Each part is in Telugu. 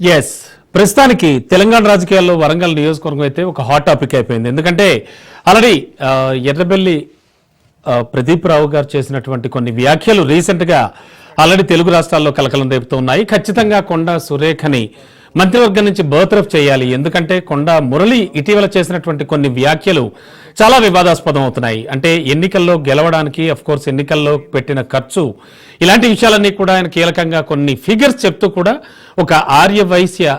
ఎస్ ప్రస్తుతానికి తెలంగాణ రాజకీయాల్లో వరంగల్ నియోజకవర్గం అయితే ఒక హాట్ టాపిక్ అయిపోయింది. ఎందుకంటే ఆల్రెడీ ఎర్రబెల్లి ప్రదీప్ రావు గారు చేసినటువంటి కొన్ని వ్యాఖ్యలు రీసెంట్గా ఆల్రెడీ తెలుగు రాష్ట్రాల్లో కలకలం రేపుతూ ఉన్నాయి ఖచ్చితంగా కొండ సురేఖని మంత్రివర్గం నుంచి బర్తరఫ్ చేయాలి. ఎందుకంటే కొండ మురళి ఇటీవల చేసినటువంటి కొన్ని వ్యాఖ్యలు చాలా వివాదాస్పదం అవుతున్నాయి అంటే ఎన్నికల్లో గెలవడానికి కోర్స్ ఎన్నికల్లో పెట్టిన ఖర్చు. ఇలాంటి విషయాలన్నీ కూడా ఆయన కీలకంగా కొన్ని ఫిగర్స్ చెప్తూ కూడా ఒక ఆర్య వైశ్య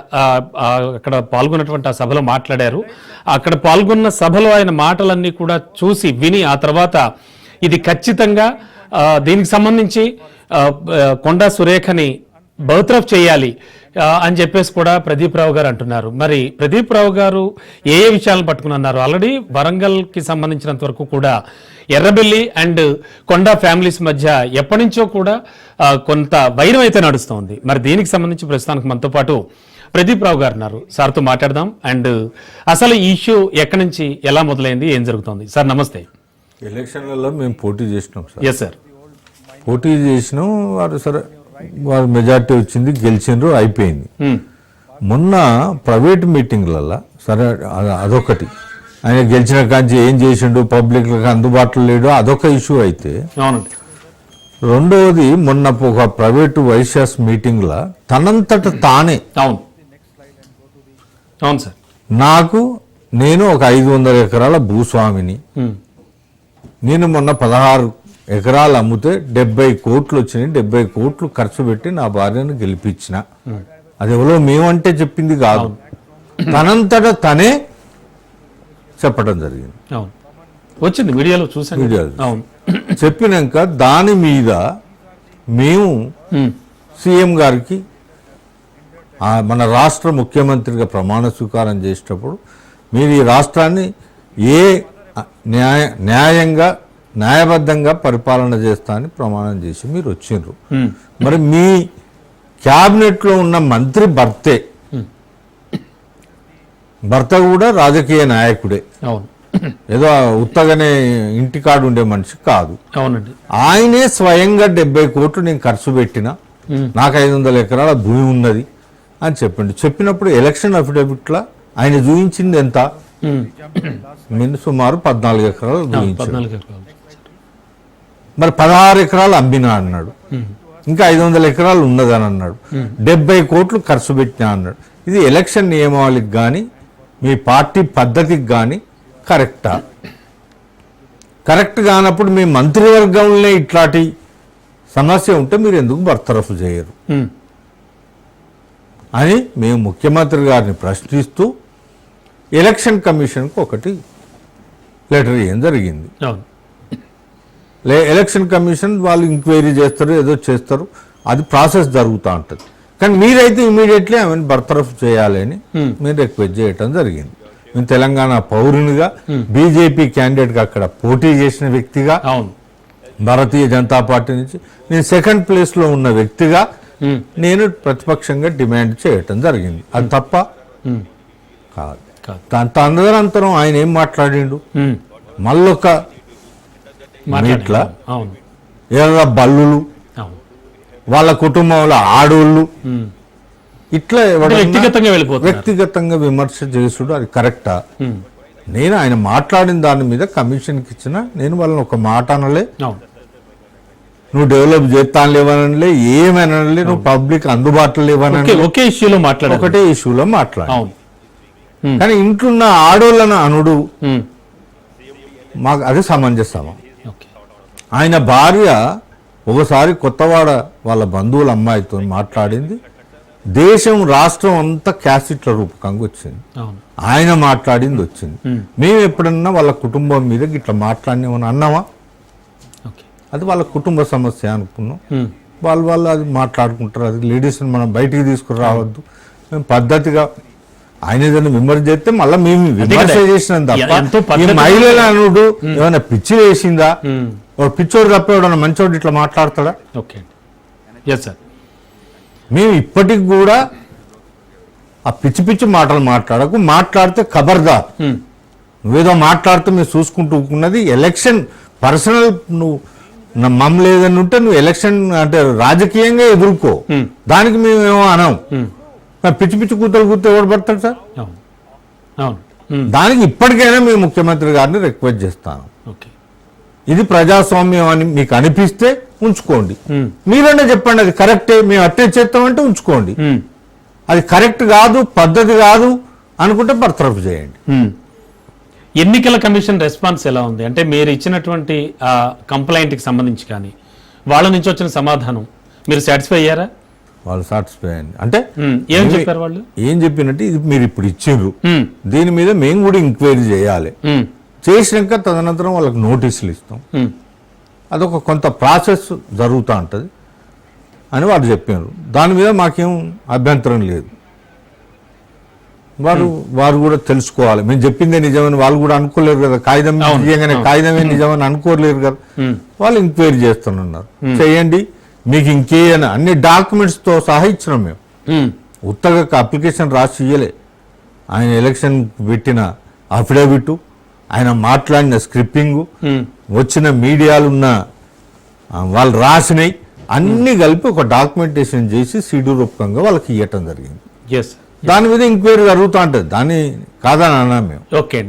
అక్కడ పాల్గొన్నటువంటి ఆ సభలో మాట్లాడారు. అక్కడ పాల్గొన్న సభలో ఆయన మాటలన్నీ కూడా చూసి విని ఆ తర్వాత ఇది ఖచ్చితంగా దీనికి సంబంధించి కొండా సురేఖని బౌత్రఫ్ చేయాలి అని చెప్పేసి కూడా ప్రదీప్ రావు గారు అంటున్నారు. మరి ప్రదీప్ రావు గారు ఏ ఏ విషయాలను పట్టుకుని అన్నారు ఆల్రెడీ వరంగల్కి సంబంధించినంత వరకు కూడా ఎర్రబెల్లి అండ్ కొండ ఫ్యామిలీస్ మధ్య ఎప్పటి నుంచో కూడా కొంత వైరం అయితే నడుస్తోంది. మరి దీనికి సంబంధించి ప్రస్తుతానికి మనతో పాటు ప్రదీప్ రావు గారు ఉన్నారు. సార్తో మాట్లాడదాం. అండ్ అసలు ఈ ఇష్యూ ఎక్కడి నుంచి ఎలా మొదలైంది ఏం జరుగుతోంది? సార్ నమస్తే. ఎలక్షన్లలో మేము పోటీ చేసినాం సార్. ఎస్ సార్ పోటీ చేసినాం వారు సరే వారు మెజార్టీ వచ్చింది గెలిచిండ్రు అయిపోయింది. మొన్న ప్రైవేట్ మీటింగ్లలో సరే అద- అదొకటి. ఆయన గెలిచిన కాంచి ఏం చేసిండు పబ్లిక్లకు అందుబాటులో లేడు అదొక ఇష్యూ అయితే రెండవది మొన్న ఒక ప్రైవేటు వైశ్యాస్ మీటింగ్లో తనంతట తానే అవును. అవును సార్. నాకు నేను ఒక ఐదు వందల ఎకరాల భూస్వామిని. నేను మొన్న పదహారు ఎకరాలు అమ్మితే డెబ్బై కోట్లు వచ్చినాయి డెబ్బై కోట్లు ఖర్చు పెట్టి నా భార్యను గెలిపించిన. అది ఎవరో మేమంటే చెప్పింది కాదు. తనంతట తనే చెప్పడం జరిగింది. అవును. వచ్చింది మీడియాలో చూసాను మీడియాలో. అవును. చెప్పినాక దాని మీద మేము. సీఎం గారికి మన రాష్ట్ర ముఖ్యమంత్రిగా ప్రమాణ స్వీకారం చేసేటప్పుడు మీరు ఈ రాష్ట్రాన్ని ఏ న్యాయ న్యాయంగా న్యాయబద్ధంగా పరిపాలన చేస్తా అని ప్రమాణం చేసి మీరు వచ్చిండ్రు. మరి మీ క్యాబినెట్లో ఉన్న మంత్రి భర్తే భర్త కూడా రాజకీయ నాయకుడే. అవును. ఏదో ఉత్తగానే ఇంటికాడు ఉండే మనిషి కాదు. అవునండి. ఆయనే స్వయంగా డెబ్బై కోట్లు నేను ఖర్చు పెట్టిన. నాకు ఐదు వందల ఎకరాల భూమి ఉన్నది అని చెప్పిండు. చెప్పినప్పుడు ఎలక్షన్ అఫిడవిట్లో ఆయన చూపించింది ఎంత. నేను సుమారు పద్నాలుగు ఎకరాలు ఎకరాలు. మరి పదహారు ఎకరాలు అమ్మినా అన్నాడు. ఇంకా ఐదు వందల ఎకరాలు ఉన్నదని అన్నాడు. డెబ్బై కోట్లు ఖర్చు పెట్టినా అన్నాడు. ఇది ఎలక్షన్ నియమావళికి కానీ మీ పార్టీ పద్ధతికి కానీ కరెక్టా? కరెక్ట్ కానప్పుడు మీ మంత్రివర్గంలో ఇట్లాంటి సమస్య ఉంటే మీరు ఎందుకు బర్తరఫ్ చేయరు. అని మేము ముఖ్యమంత్రి గారిని ప్రశ్నిస్తూ ఎలక్షన్ కమిషన్కి ఒకటి లెటర్ ఇవ్వడం జరిగింది? లే ఎలక్షన్ కమిషన్ వాళ్ళు ఎంక్వైరీ చేస్తారు ఏదో చేస్తారు. అది ప్రాసెస్ జరుగుతూ ఉంటుంది. కానీ మీరైతే ఇమీడియట్లీ ఆమెను బర్తరఫ్ చేయాలి అని మీరు రిక్వెస్ట్ చేయటం జరిగింది. నేను తెలంగాణ పౌరునిగా బీజేపీ క్యాండిడేట్గా అక్కడ పోటీ చేసిన వ్యక్తిగా అవును. భారతీయ జనతా పార్టీ నుంచి నేను సెకండ్ ప్లేస్లో ఉన్న వ్యక్తిగా ఉమ్. నేను ప్రతిపక్షంగా డిమాండ్ చేయటం జరిగింది. అది తప్ప. కాదు. దాని తదనంతరం ఆయన ఏం మాట్లాడిండు. మళ్ళొక ఎర్ర బల్లులు? వాళ్ళ కుటుంబంలో ఆడోళ్ళు. ఇట్లా వ్యక్తిగతంగా వెళ్ళిపోతున్నారు. వ్యక్తిగతంగా విమర్శ చేసుడు అది కరెక్టా. నేను ఆయన మాట్లాడిన దాని మీద కమిషన్కి ఇచ్చిన నేను వాళ్ళని ఒక మాట అనలే. నువ్వు డెవలప్ చేస్తాను లేవనలే ఏమనలే నువ్వు పబ్లిక్ అందుబాటులో లేవనలే ఒకే ఇష్యూలో మాట్లాడారు ఒకటే ఇష్యూలో మాట్లాడు కానీ ఇంట్లున్న ఆడోళ్ళను అనుడు. మాకు అది సమంజసమా. ఆయన భార్య ఒకసారి కొత్తవాడ వాళ్ళ బంధువుల అమ్మాయితో మాట్లాడింది. దేశం రాష్ట్రం అంతా క్యాసెట్ల రూపకంగా వచ్చింది. ఆయన మాట్లాడింది వచ్చింది. మేము. ఎప్పుడన్నా వాళ్ళ కుటుంబం మీద ఇట్లా మాట్లాడినామని అన్నామా? అది వాళ్ళ కుటుంబ సమస్య అనుకున్నాం. వాళ్ళు వాళ్ళు అది మాట్లాడుకుంటారు. అది లేడీస్ని మనం బయటికి తీసుకుని రావద్దు. మేము పద్ధతిగా ఆయన ఏదైనా విమర్శ చేస్తే మళ్ళీ మేము విమర్శ. చేసినాం తప్ప మహిళల అనుడు ఏమైనా పిచ్చి వేసిందా? పిచ్చోడు తప్ప ఎవడన్నా మంచోడు ఇట్లా మాట్లాడతాడా? ఓకే. ఎస్ సార్ మేము ఇప్పటికి కూడా ఆ పిచ్చి పిచ్చి మాటలు మాట్లాడకు మాట్లాడితే ఖబర్దార్ ఉమ్. నువ్వేదో మాట్లాడుతూ మేము చూసుకుంటూ ఉన్నది ఎలక్షన్ పర్సనల్ నువ్వు మమ్మ లేదని ఉంటే నువ్వు ఎలక్షన్ అంటే రాజకీయంగా ఎదుర్కో. ఉమ్. దానికి మేమేమో అనం ఉమ్. మరి పిచ్చి పిచ్చి కూతలు కూతే ఎవడు పడతాడు సార్? అవును. అవును. ఉమ్, దానికి ఇప్పటికైనా మీ ముఖ్యమంత్రి గారిని రిక్వెస్ట్ చేస్తాను. ఇది ప్రజాస్వామ్యం అని మీకు అనిపిస్తే ఉంచుకోండి. మీరన్నా చెప్పండి అది కరెక్టే మేము అట్టే చేస్తామంటే ఉంచుకోండి. అది కరెక్ట్ కాదు పద్ధతి కాదు అనుకుంటే బర్తరఫ్ చేయండి. ఎన్నికల కమిషన్ రెస్పాన్స్ ఎలా ఉంది? అంటే మీరు ఇచ్చినటువంటి ఆ కంప్లైంట్కి సంబంధించి కానీ వాళ్ళ నుంచి వచ్చిన సమాధానం మీరు సాటిస్ఫై అయ్యారా? వాళ్ళు సాటిస్ఫై అయ్యండి అంటే ఏం చెప్పారు వాళ్ళు? ఏం చెప్పినట్టు ఇది మీరు ఇప్పుడు ఇచ్చిండ్రు. దీని మీద మేము కూడా ఎంక్వైరీ చేయాలి. చేసినాక తదనంతరం వాళ్ళకి నోటీసులు ఇస్తాం. అదొక కొంత ప్రాసెస్ జరుగుతూ ఉంటుంది అని వాళ్ళు చెప్పారు. దాని మీద మాకేం అభ్యంతరం లేదు. వారు వారు కూడా తెలుసుకోవాలి. మేము చెప్పిందే నిజమని వాళ్ళు కూడా అనుకోలేరు కదా. కాగితం నిజంగానే కాగితమే నిజమని అనుకోలేరు కదా. వాళ్ళు ఎంక్వైరీ చేస్తున్నారు. చేయండి. మీకు ఇంకేమైనా అన్ని డాక్యుమెంట్స్తో సహా ఇచ్చినాం మేము. ఉత్తగా అప్లికేషన్ రాసి ఇయ్యలే. ఆయన ఎలక్షన్ పెట్టిన అఫిడవిట్ ఆయన మాట్లాడిన స్క్రిప్పింగ్ వచ్చిన మీడియాలున్న ఆ, వాళ్ళు రాసినవి అన్ని కలిపి ఒక డాక్యుమెంటేషన్ చేసి సీడీ రూపకంగా వాళ్ళకి ఇవ్వటం జరిగింది. దాని మీద ఎంక్వైరీ జరుగుతూ ఉంటుంది. దాన్ని కాదని అన్నాం మేము? ఓకే